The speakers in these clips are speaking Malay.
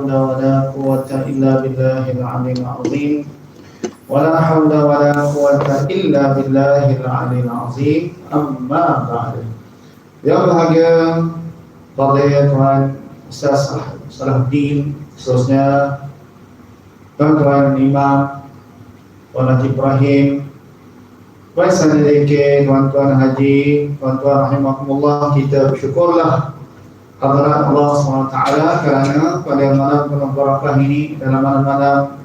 حول ولا قوة إلا بالله العلي العظيم. ولا حول ولا قوة إلا بالله العلي العظيم. أما بعد. يا بهجة فضيلة تuan أستاذ صلاح الدين خصوصنا تuan تuan الإمام تuan إبراهيم Baik sana dengan tuan-tuan haji, tuan-tuan rahimahumullah, kita bersyukurlah Hadirat Allah SWT kerana pada malam penuh barakah ini dalam malam-malam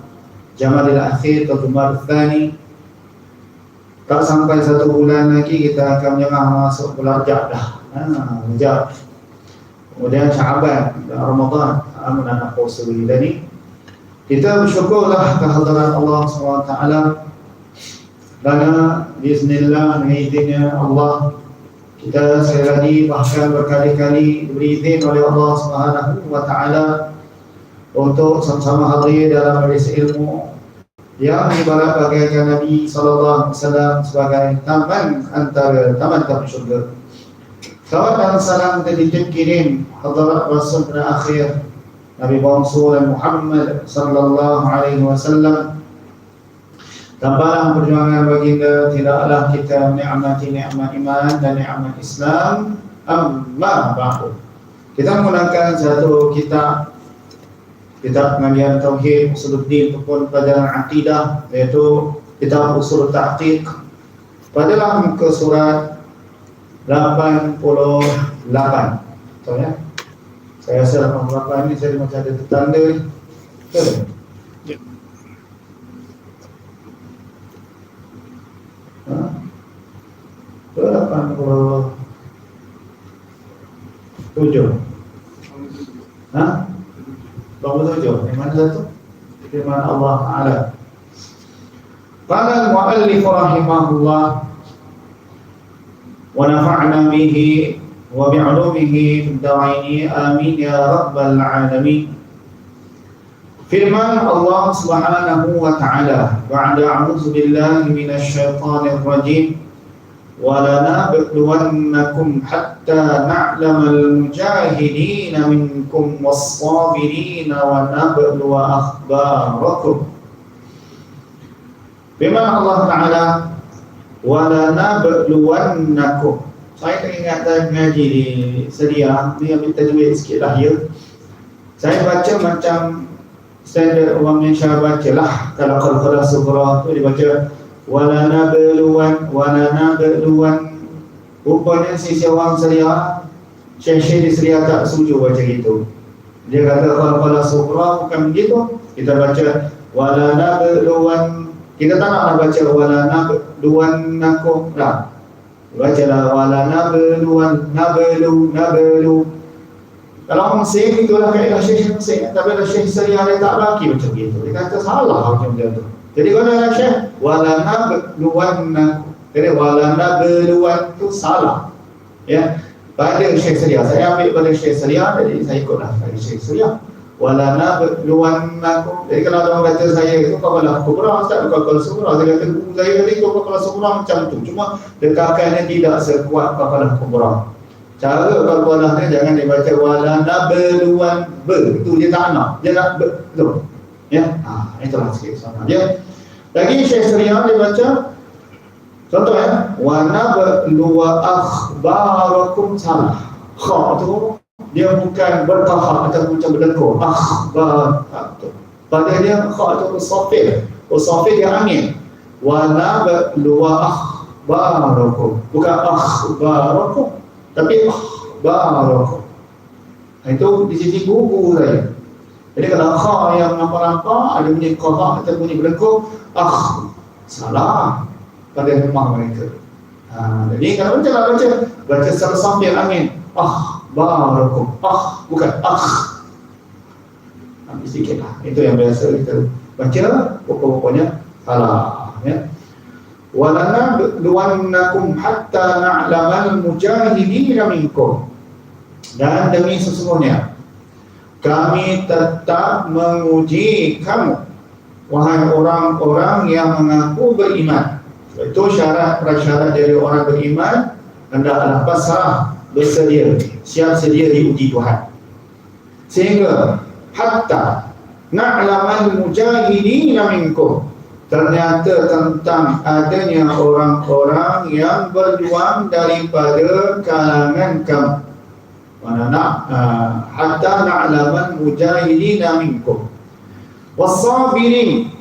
Jamalil Akhir atau Jumar Thani tak sampai satu bulan lagi kita akan menyerah masuk bulan Rajab dah. Ha, kemudian Syaban dan Ramadan. Amun anak puasa kita ni. Kita bersyukurlah kehadiran Allah SWT. Kerana Bismillah dengan Allah kita sekali lagi bahkan berkali-kali diberi izin oleh Allah Subhanahu wa taala untuk sama-sama hadir dalam majlis ilmu yang ibarat bagaikan Nabi sallallahu alaihi wasallam sebagai taman antara taman-taman syurga. Salawat dan salam kita dikirim hadirat Rasul akhir Nabi Muhammad sallallahu alaihi wasallam Tamparan perjuangan baginda tidaklah kita menikmati nikmat iman dan nikmat Islam amma ba'du. Kita menggunakan satu kitab kitab pengajian tauhid usuluddin ataupun pelajaran akidah iaitu kitab usul tahqiq pada muka surat 88. Tahu ya? Saya rasa 88 ini saya macam ada tanda ni. Betul? Puluh tujuh? Hah? Berapa tujuh? Yang mana satu? Firman Allah Taala. Qala al-mu'allif rahimahullah wa nafa'na bihi wa bi'ulumihi fid daraini amin ya rabbal alamin. Firman Allah Subhanahu wa taala, ba'da a'udzu billahi minasy syaithanir rajim. ولنبلونكم حتى نعلم المجاهدين منكم والصابرين ونبلو أخباركم Firman Allah Ta'ala وَلَنَبْلُوَنَّكُمْ Saya teringat saya mengaji di sedia Dia ambil tajwid sikit lah ya Saya baca macam Standard orang Malaysia baca lah Kalau kalau surah tu dia baca wala nabluwan wala nabluwan rupanya si seorang seria syekh-syekh di seria tak setuju baca gitu. Dia kata kalau kalau surah bukan begitu. Kita baca wala nabluwan kita tak nak baca wala nabluwan nakum lah baca lah wala nabluwan nablu nablu. Kalau orang sing itulah kaedah syekh sing tapi ada syekh seria dia tak laki macam gitu. Dia kata salah macam dia tu jadi kau nak syekh walana beluan jadi walana beluan tu salah. Ya. Pada syekh seria saya ambil pada syekh seria jadi saya ikutlah pada syekh seria. Walana beluan aku. Jadi kalau orang kata saya itu kau kalau kubra tak kau kalau kubra saya kata guru saya tadi kau kalau kubra macam tu. Cuma dekakannya tidak sekuat kau kalau kubra. Cara kalkulahnya jangan dibaca walana beluan be. Itu dia tak nak. Dia nak betul. Ya. Ah, itulah sikit sama. Dia lagi Syekh Suriah dia baca. Contoh ya Wa nabluwa akhbarakum salah Kha tu Dia bukan berkahak atau macam berdekur. Akhbar Pada dia kha tu sofir Sofir dia angin. Wa nabluwa akhbarakum. Bukan akhbarakum Tapi akhbarakum. Itu di sisi guru saya jadi kalau kha yang nampak-nampak ada bunyi qara atau bunyi berlengkup, ah salah pada rumah mereka. Ha, jadi kalau baca lah baca, baca secara sambil angin. Ah, barakum. Ah, bukan ah. Ambil sikit lah. Itu yang biasa kita baca, pokok-pokoknya salah. Ya. Walana duwannakum hatta na'lamal mujahidina minkum. Dan demi sesungguhnya, kami tetap menguji kamu wahai orang-orang yang mengaku beriman. Itu syarat prasyarat dari orang beriman hendaklah pasrah bersedia siap sedia diuji Tuhan. Sehingga hatta na'lamal mujahidin minkum ternyata tentang adanya orang-orang yang berjuang daripada kalangan kamu mana nak uh, hatta na'lamal mujahidin minkum. Wasabirin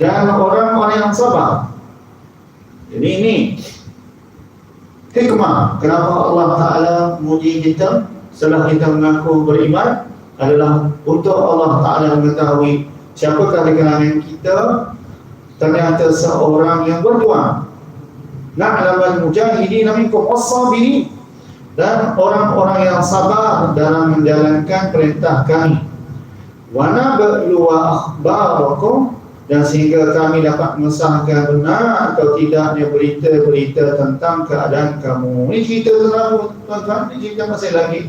dan orang-orang yang sabar. Jadi ini hikmah kenapa Allah Ta'ala muji kita setelah kita mengaku beriman? Adalah untuk Allah Ta'ala mengetahui siapakah di kalangan kita ternyata seorang yang berjuang na'lamal mujahidin minkum. Was-sabirin dan orang-orang yang sabar dalam menjalankan perintah kami wa nablu akhbarakum dan sehingga kami dapat mengesahkan benar atau tidaknya berita-berita tentang keadaan kamu. Ini cerita tentang tuan-tuan, ini cerita masih lagi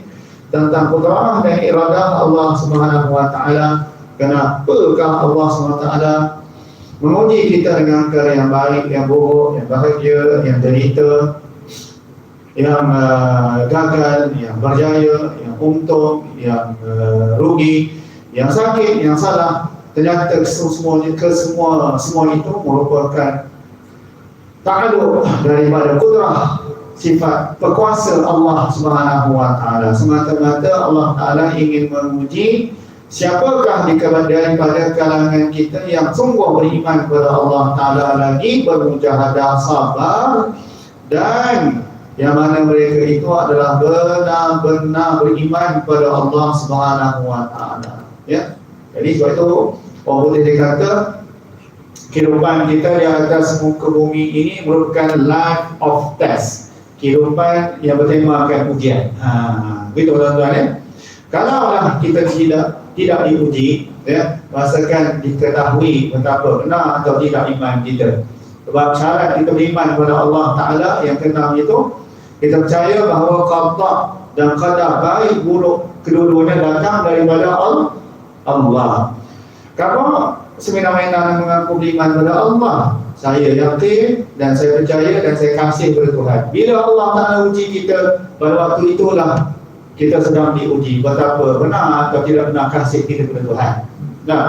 tentang kudrah dan iradah Allah Subhanahu wa taala. Kenapakah Allah taala menguji kita dengan perkara yang baik, yang buruk, yang bahagia, yang derita, yang uh, gagal, yang berjaya, yang untung, yang uh, rugi, yang sakit, yang salah. Ternyata semuanya ke semua semua itu merupakan ta'aluk daripada kudrah sifat berkuasa Allah Subhanahu wa taala. Semata-mata Allah taala ingin menguji siapakah di daripada kalangan kita yang sungguh beriman kepada Allah taala lagi bermujahadah sabar dan yang mana mereka itu adalah benar-benar beriman kepada Allah Subhanahu wa taala ya jadi sebab itu orang boleh dikata kehidupan kita di atas muka bumi ini merupakan life of test. Kehidupan yang bertemakan ujian. Ha, begitu tuan-tuan ya. Kalau kita tidak tidak diuji, ya, rasakan diketahui betapa benar atau tidak iman kita. Sebab syarat kita beriman kepada Allah Ta'ala yang kenal itu, kita percaya bahawa qadar dan qadar baik buruk kedua-duanya datang daripada Allah. Kalau semena-mena mengaku beriman kepada Allah, saya yakin dan saya percaya dan saya kasih kepada Tuhan. Bila Allah Taala uji kita, pada waktu itulah kita sedang diuji betapa benar atau tidak benar kasih kita kepada Tuhan. Nah,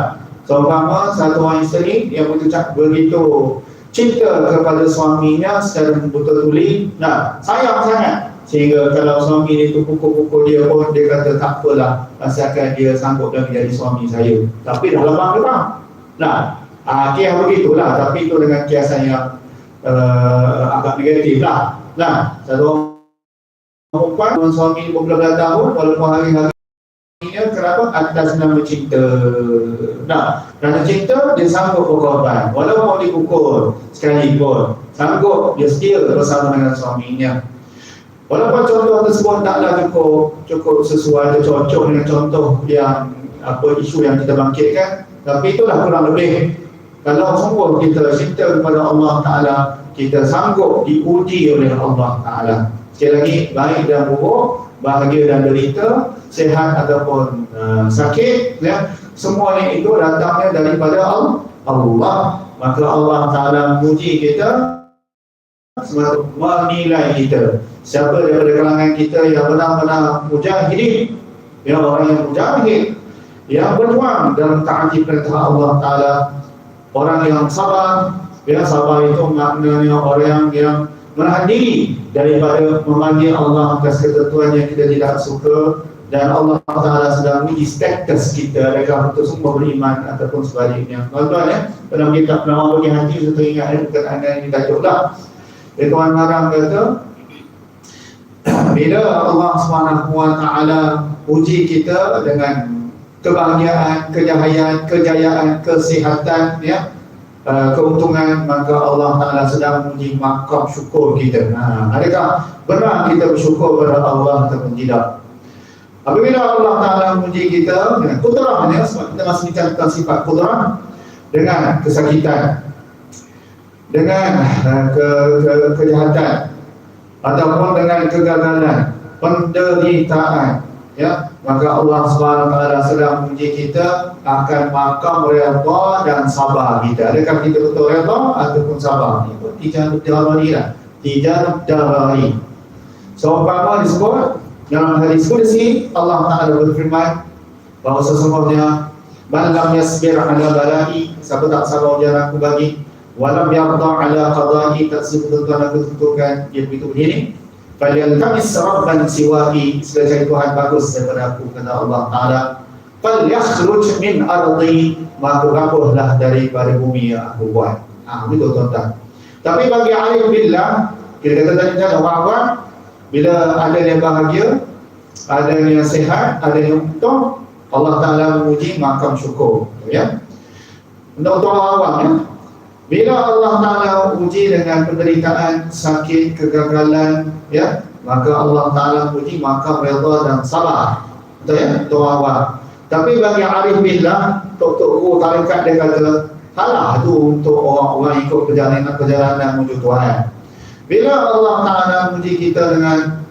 seumpama satu orang isteri yang berucap begitu cinta kepada suaminya secara betul tuli, nah sayang sangat. Sehingga kalau suami dia tu pukul-pukul dia pun dia kata tak apalah Asalkan dia sanggup dan menjadi suami saya. Tapi dah lama orang Nah, uh, kias begitulah. Tapi itu dengan kiasan yang uh, agak negatif lah. Nah, satu perempuan suami beberapa tahun Walaupun hari-hari kenapa atas nama cinta. Nah, kerana cinta dia sanggup berkorban. Walaupun dipukul sekalipun Sanggup dia setia bersama dengan suaminya. Walaupun contoh tersebut taklah cukup cukup sesuai atau cocok dengan contoh yang apa isu yang kita bangkitkan, tapi itulah kurang lebih. Kalau sungguh kita cinta kepada Allah Taala, kita sanggup diuji oleh Allah Taala. Sekali lagi, baik dan buruk, bahagia dan derita, sehat ataupun uh, sakit, ya, semuanya itu datangnya daripada Allah. Maka Allah Taala menguji kita sebab menilai kita. Siapa daripada kalangan kita yang benar-benar mujahidin? Yang orang yang mujahid yang berjuang dalam taati perintah Allah Ta'ala. Orang yang sabar ya sabar itu maknanya orang yang diri daripada memanggil Allah atas ketentuan yang kita tidak suka dan Allah Ta'ala sedang menguji status kita adakah betul semua beriman ataupun sebaliknya. Tuan-tuan ya dalam kitab nama bagi hati saya teringat ya, perkataan yang ditajuk lah. Tuan Marang kata bila Allah Taala uji kita dengan kebahagiaan, kejayaan, kejayaan, kesihatan, ya, uh, keuntungan, maka Allah Taala sedang menguji makam syukur kita. Ha, adakah benar kita bersyukur kepada Allah atau tidak? Apabila Allah Taala menguji kita dengan kudrah, ya, sebab kita masih bicara tentang sifat kudrah dengan kesakitan, dengan uh, ke, ke, kejahatan ataupun dengan kegagalan penderitaan ya maka Allah taala sedang menguji kita akan makam redha dan sabar kita. Adakah kita betul redha ataupun sabar itu tidak darari lah. Tidak darari so umpama disebut dalam hadis kursi Allah taala berfirman bahawa sesungguhnya man lam yasbir ala balai siapa tak sabar ujian aku bagi walam yarda ala qada'i tak sebut-betul aku tentukan dia begitu begini falyaltamis rabban siwahi segala cari Tuhan bagus daripada aku kata Allah Ta'ala. Fal yakhruj min ardi maka rapuhlah daripada bumi yang aku buat. Ha, begitu tuan-tuan. Tapi bagi alim billah kita kata tadi kan awam bila ada yang bahagia ada yang sehat ada yang untung Allah Ta'ala memuji makam syukur ya. Untuk awam ya bila Allah Ta'ala uji dengan penderitaan, sakit, kegagalan, ya, maka Allah Ta'ala uji maka redha dan sabar. Betul ya? Itu awal. Tapi bagi arif billah, tok-tok guru tarikat dia kata, halah tu untuk orang-orang ikut perjalanan-perjalanan menuju Tuhan. Bila Allah Ta'ala uji kita dengan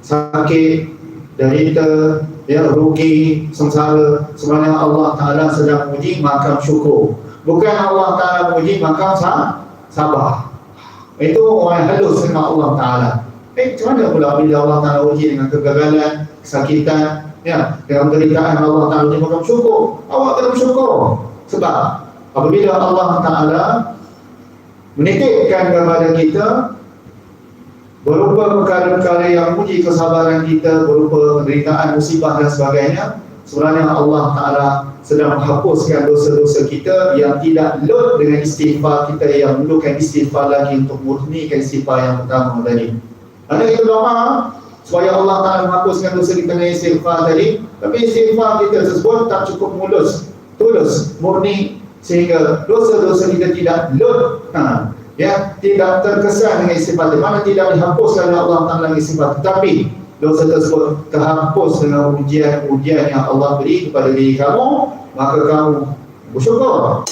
sakit, derita, ya, rugi, sengsara, sebenarnya Allah Ta'ala sedang uji makam syukur bukan Allah Ta'ala memuji maka sabar. Itu orang halus dengan Allah Ta'ala. Eh macam mana pula bila Allah Ta'ala uji dengan kegagalan kesakitan? Ya, dengan penderitaan Allah Ta'ala uji maka syukur awak kena bersyukur. Sebab apabila Allah Ta'ala menitipkan kepada kita berupa perkara-perkara yang uji kesabaran kita berupa penderitaan, musibah dan sebagainya sebenarnya Allah Ta'ala sedang menghapuskan dosa-dosa kita yang tidak load dengan istighfar kita yang memerlukan istighfar lagi untuk murnikan istighfar yang pertama tadi. Ada kita doa supaya Allah Ta'ala menghapuskan dosa kita dengan istighfar tadi. Tapi istighfar kita tersebut tak cukup mulus, tulus, murni sehingga dosa-dosa kita tidak load ha, ya, tidak terkesan dengan istighfar. Mana tidak dihapuskan oleh Allah Ta'ala dengan istighfar. Tetapi dosa tersebut terhapus dengan ujian-ujian yang Allah beri kepada diri kamu maka kamu bersyukur.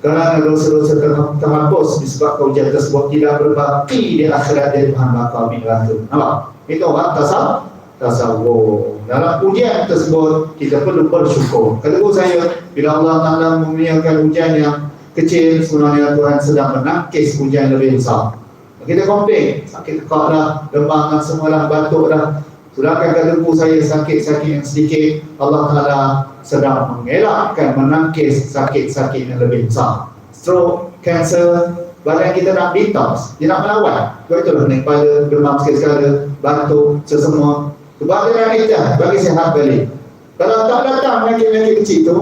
Kerana dosa-dosa terhapus disebabkan ujian tersebut tidak berbakti di akhirat dari Tuhan bakal neraka nampak? itu orang tasawuf. Tasawuf. Dalam ujian tersebut kita perlu bersyukur. Kata saya bila Allah Ta'ala memiliki ujian yang kecil sebenarnya Tuhan sedang menangkis ujian lebih besar kita komplain sakit tekak lah demam lah semua lah batuk lah Sedangkan kata ibu saya sakit-sakit yang sedikit. Allah Ta'ala sedang mengelakkan menangkis sakit-sakit yang lebih besar. Stroke, cancer, badan kita nak detox. Dia nak melawan. Sebab itulah naik pada demam sekali-sekala Batuk, sesemua. Sebab dia nak ijah, bagi sihat balik. Kalau tak datang penyakit-penyakit kecil tu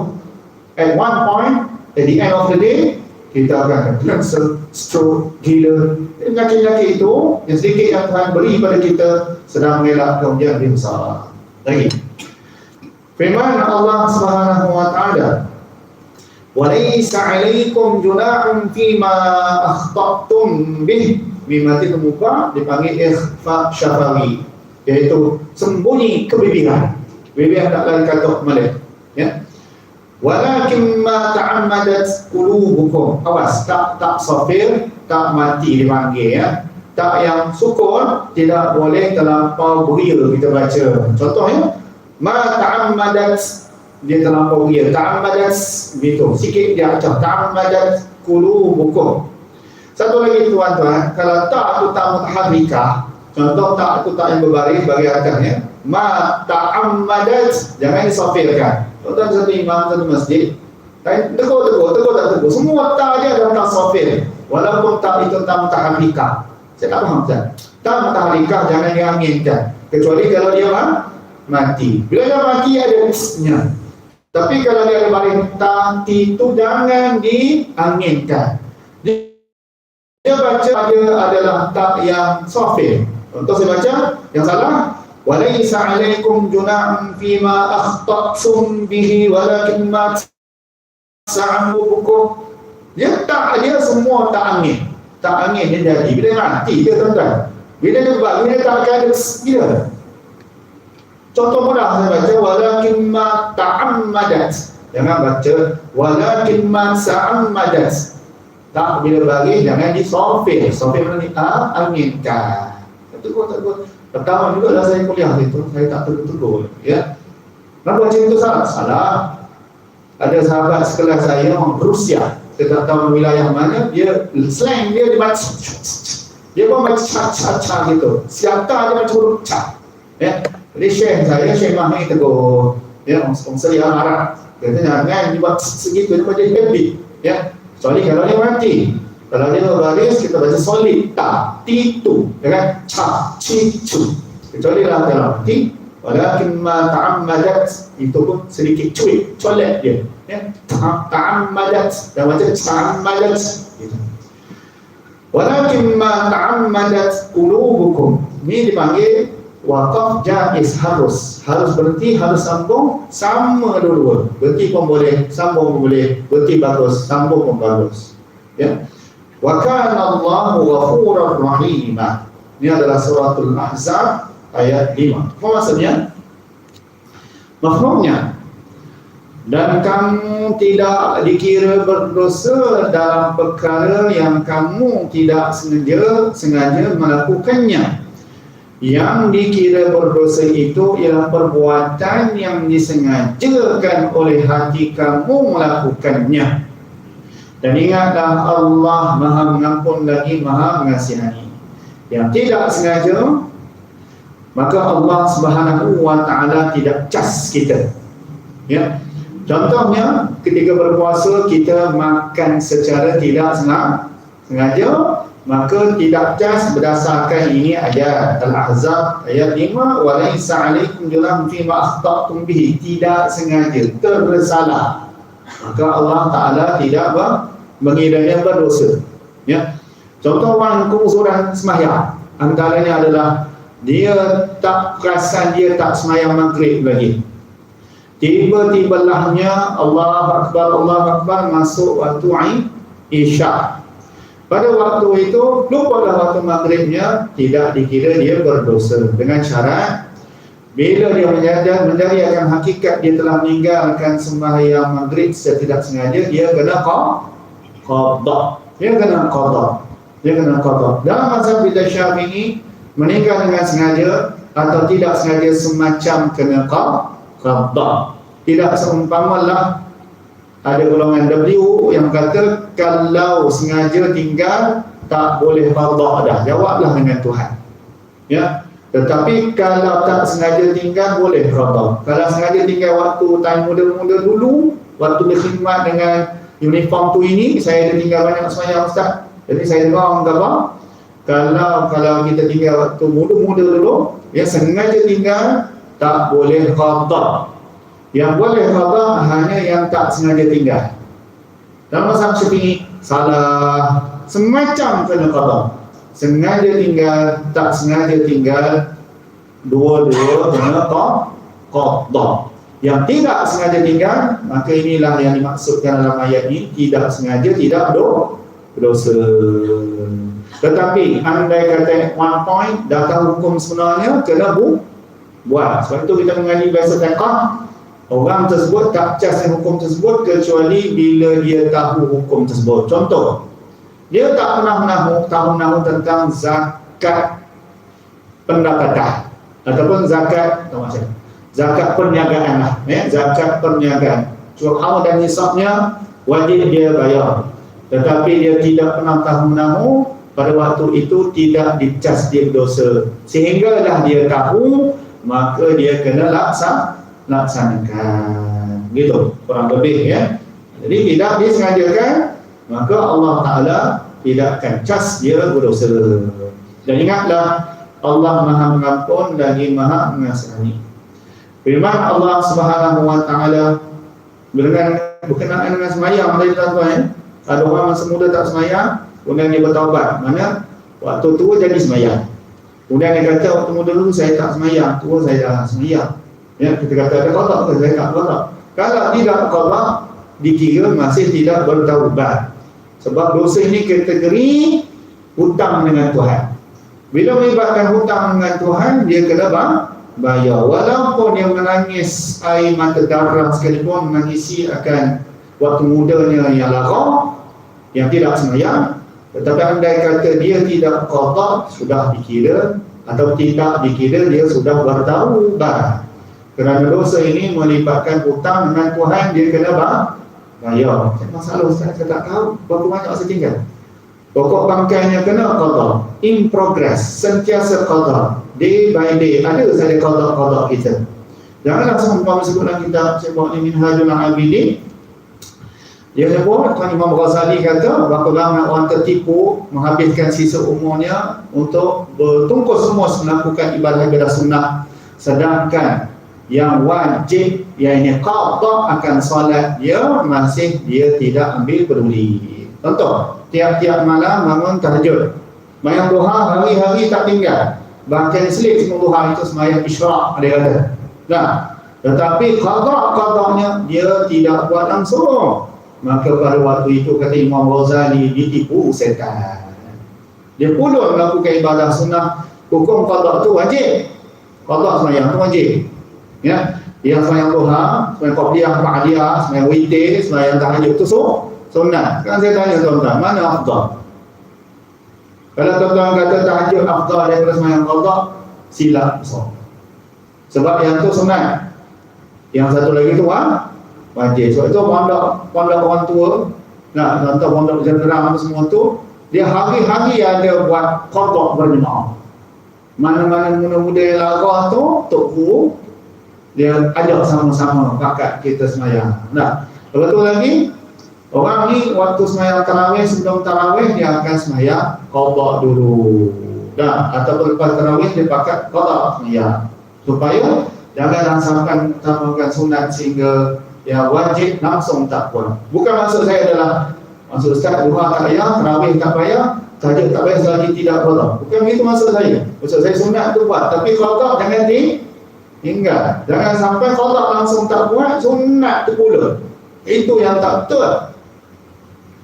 At one point, at the end of the day kita akan cancer, stroke, gila. Penyakit-penyakit itu yang sedikit yang Tuhan beri pada kita sedang mengelak kemudian lebih besar. Lagi. Firman Allah Subhanahu wa taala Walaysa alaikum junahun fima akhtaktum bih Mimati kemuka dipanggil ikhfa syafawi Iaitu sembunyi kebibiran Bibiran tak lagi kata malik Ya, Walakin ma ta'ammadat qulubukum. Awas, tak tak safir, tak mati dipanggil ya. Tak yang syukur tidak boleh terlampau beria kita baca. Contohnya ma ta'ammadat dia terlampau beria. Ta'ammadat begitu. Sikit dia acah. Ta'ammadat qulubukum. Satu lagi tuan-tuan, kalau tak aku tak mutaharrikah, contoh tak aku tak yang berbaris bagi atasnya, ma ta'ammadat. Jangan disafirkan. Tuan-tuan satu imam satu masjid. Kan? Tegur, tegur, tegur tak tegur? Semua tak aja dalam tak sofir Walaupun tak itu tak mutaharikah Saya tak faham kan Tak mutaharikah jangan dianginkan Kecuali kalau dia mah, mati. Bila dia mati ada usnya Tapi kalau dia balik Tak itu jangan dianginkan. Dia baca dia adalah tak yang sofir Contoh saya baca yang salah. Walaysa alaikum junahun fima akhtatum bihi walakin ma sa'amu. Dia tak dia semua tak angin. Tak angin dia jadi. Bila mati dia tuan-tuan. Bila dia buat, bila tak akan ada dia Contoh mudah saya baca walakin ma ta'ammadat. Jangan baca walakin ma sa'ammadat. Tak bila bagi jangan disofir. Sofir mana ni? Ah Anginkan tegur tak tegur Pertama juga lah saya kuliah itu, saya tak tegur-tegur. Ya. Kenapa macam itu salah? Salah. Ada sahabat sekelas saya orang Rusia, saya tak tahu wilayah mana, dia slang dia dia baca dia pun baca ca-ca-ca gitu. Siapa dia macam huruf ca. Ya. Jadi Syekh saya, Syekh Mahmi tegur. ya orang Syria marah katanya jangan dibuat segitu dia jadi habit ya kecuali kalau dia mati kalau dia berbaris kita baca solid. Ta ti tu ya kan? Cha chi chu kecuali lah kalau mati walakin ma ta'ammadat. Itu pun sedikit cuit. Colek dia. Ya? Ta'ammadat. Dan macam ta'ammadat. Gitu. Walakin ma ta'ammadat qulubukum. Ini dipanggil wakaf jais harus. Harus berhenti harus sambung sama dulu berhenti pun boleh sambung pun boleh. Berhenti bagus sambung pun bagus. Ya wa kana Allahu ghafurur rahim ini adalah suratul ahzab ayat 5 apa maksudnya? Mafhumnya dan kamu tidak dikira berdosa dalam perkara yang kamu tidak sengaja sengaja melakukannya. Yang dikira berdosa itu ialah perbuatan yang disengajakan oleh hati kamu melakukannya. Dan ingatlah Allah maha mengampun lagi maha mengasihani. Yang tidak sengaja, maka Allah subhanahu wa ta'ala tidak cas kita. Ya. Contohnya, ketika berpuasa kita makan secara tidak sengaja, maka tidak cas berdasarkan ini ayat Al-Ahzab ayat 5 walaysa alaikum junahun fi ma akhta'tum bihi tidak sengaja tersalah maka Allah Taala tidak mengiranya berdosa ya. Contoh orang kemusuran sembahyang antaranya adalah dia tak perasan dia tak sembahyang maghrib lagi. Tiba-tibanya Allah Akbar Allah Akbar masuk waktu Isyak pada waktu itu, lupalah waktu maghribnya, tidak dikira dia berdosa. Dengan syarat, bila dia menyadar, mencari akan hakikat dia telah meninggalkan sembahyang maghrib secara tidak sengaja, dia kena qadha. Dia kena qadha. Dia kena qadha. Dalam masa bila syafi'i, meninggal dengan sengaja atau tidak sengaja semacam kena qadha. Tidak seumpamalah ada golongan W yang kata kalau sengaja tinggal tak boleh fardah dah jawablah dengan Tuhan ya tetapi kalau tak sengaja tinggal boleh fardah kalau sengaja tinggal waktu time muda-muda dulu waktu berkhidmat dengan uniform tu ini saya ada tinggal banyak semayang ustaz jadi saya dengar apa kalau kalau kita tinggal waktu muda-muda dulu ya sengaja tinggal tak boleh fardah yang boleh qada hanya yang tak sengaja tinggal. Dalam masa syafi'i salah semacam kena qada. Sengaja tinggal, tak sengaja tinggal dua-dua kena qada. Yang tidak sengaja tinggal, maka inilah yang dimaksudkan dalam ayat ini tidak sengaja tidak do dosa. Tetapi andai kata one point datang hukum sebenarnya kena bu buat. Sebab itu kita mengaji bahasa fiqh Orang tersebut tak cas hukum tersebut kecuali bila dia tahu hukum tersebut. Contoh, dia tak pernah menahu, tahu nahu tentang zakat pendapatan ataupun zakat macam zakat perniagaan lah, eh? zakat perniagaan. Curhau dan nisabnya wajib dia bayar. Tetapi dia tidak pernah tahu nahu pada waktu itu tidak dicas dia berdosa. Sehingga dah dia tahu, maka dia kena laksa laksanakan gitu kurang lebih ya jadi tidak disengajakan maka Allah Ta'ala tidak akan cas dia berdosa dan ingatlah Allah maha mengampun lagi maha mengasihani firman Allah Subhanahu Wa Ta'ala berkenaan berkenaan dengan semayang tadi tuan-tuan ya ada orang masa muda tak semayang kemudian dia bertaubat. Mana? Waktu tua jadi semayang kemudian dia kata waktu muda dulu saya tak semayang tua saya dah semayang Ya, kita kata ada qada ke? Zakat qada. Kalau tidak qada dikira masih tidak bertaubat. Sebab dosa ini kategori hutang dengan Tuhan. Bila melibatkan hutang dengan Tuhan, dia kena bang, bayar. Walaupun dia menangis air mata darah sekalipun menangisi akan waktu mudanya yang lara, yang tidak semayang, tetapi andai kata dia tidak qada, sudah dikira atau tidak dikira dia sudah bertaubat. Kerana dosa ini melibatkan hutang dengan Tuhan dia kena bayar. Masalah saya tak tahu berapa banyak saya tinggal. Pokok bangkainya kena qada. In progress, sentiasa qada. Day by day ada saja qada-qada kita. Janganlah sama sebut dalam kitab saya bawa ni Minhajul Abidin dia sebut Tuan Imam Ghazali kata berapa ramai orang tertipu menghabiskan sisa umurnya untuk bertungkus semus melakukan ibadah-ibadah sunnah sedangkan yang wajib yang ini qadha akan solat dia masih dia tidak ambil peduli contoh tiap-tiap malam bangun tahajud bayang duha hari-hari tak tinggal bahkan selit semua duha itu semayang isyraq dia kata nah tetapi qadha-qadhanya dia tidak buat langsung Maka pada waktu itu kata Imam Ghazali ditipu setan. Dia pula melakukan ibadah sunnah. Hukum qada tu wajib. Qada sembahyang tu wajib. Ya. Yang sembahyang duha, sembahyang qabliyah, ba'diyah, sembahyang witir, sembahyang tahajud tu so, sunnah. Kan saya tanya tuan-tuan, mana afdal? Kalau tuan-tuan kata tahajud afdal daripada sembahyang qada, silap so. Sebab yang tu sunnah. Yang satu lagi tu ha? wajib. Sebab itu pondok pondok orang tua, nah contoh pondok jenderal apa semua tu, dia hari-hari ada buat kodok berjemaah. Mana-mana muda-muda yang larah tu, Tok Guru, dia ajak sama-sama kakak kita semayang. Nah, lepas tu lagi, orang ni waktu semayang tarawih, sebelum tarawih, dia akan semayang kodok dulu. Nah, ataupun lepas tarawih, dia pakai kodok semayang. Supaya jangan rasakan tambahkan sunat sehingga yang wajib langsung tak puan. Bukan maksud saya adalah maksud Ustaz duha tak payah, terawih tak payah, tahajud tak payah selagi tidak qada. Bukan itu maksud saya. Maksud saya sunat tu buat, tapi qada jangan di tinggal. Jangan sampai qada langsung tak buat, sunat tu pula. Itu yang tak betul.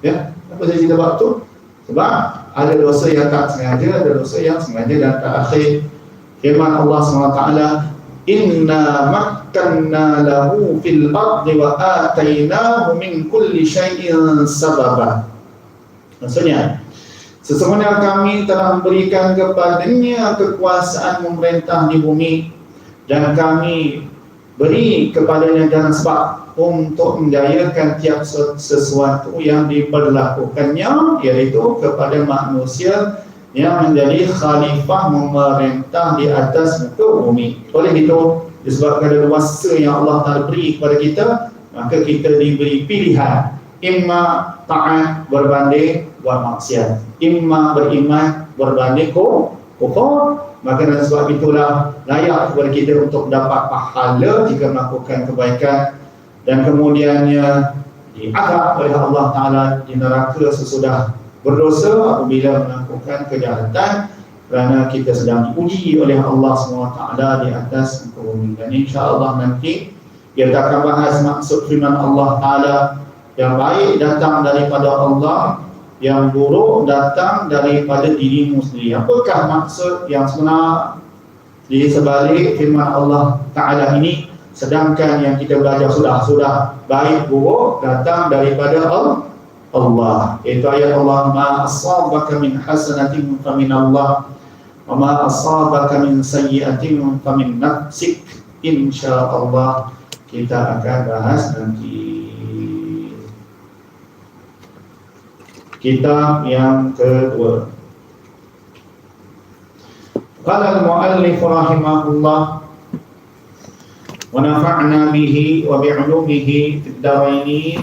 Ya, apa saya cerita tu? Sebab ada dosa yang tak sengaja, ada dosa yang sengaja dan tak akhir. Firman Allah SWT inna makkanna lahu fil ardi wa atainahu min kulli syai'in sababa maksudnya sesungguhnya kami telah memberikan kepadanya kekuasaan memerintah di bumi dan kami beri kepadanya jalan sebab untuk menjayakan tiap sesuatu yang diperlakukannya iaitu kepada manusia yang menjadi khalifah memerintah di atas muka bumi. Oleh itu, disebabkan ada kuasa yang Allah Ta'ala beri kepada kita, maka kita diberi pilihan. Imma taat berbanding buat maksiat. Imma beriman berbanding kufur. Maka dengan sebab itulah layak kepada kita untuk dapat pahala jika melakukan kebaikan dan kemudiannya diagap oleh Allah Ta'ala di neraka sesudah berdosa apabila melakukan kejahatan kerana kita sedang diuji oleh Allah SWT di atas bumi dan insyaAllah nanti kita akan bahas maksud firman Allah Ta'ala yang baik datang daripada Allah yang buruk datang daripada dirimu sendiri. Apakah maksud yang sebenar di sebalik firman Allah Ta'ala ini? Sedangkan yang kita belajar sudah sudah baik buruk datang daripada Allah. Allah itu ayat Allah ma asabaka min hasanatin fa min Allah wa ma asabaka min sayyi'atin fa min nafsik. Insyaallah kita akan bahas nanti kitab yang kedua. Qala al-muallif rahimahullah wa nafa'na bihi wa bi'ulumihi fid daraini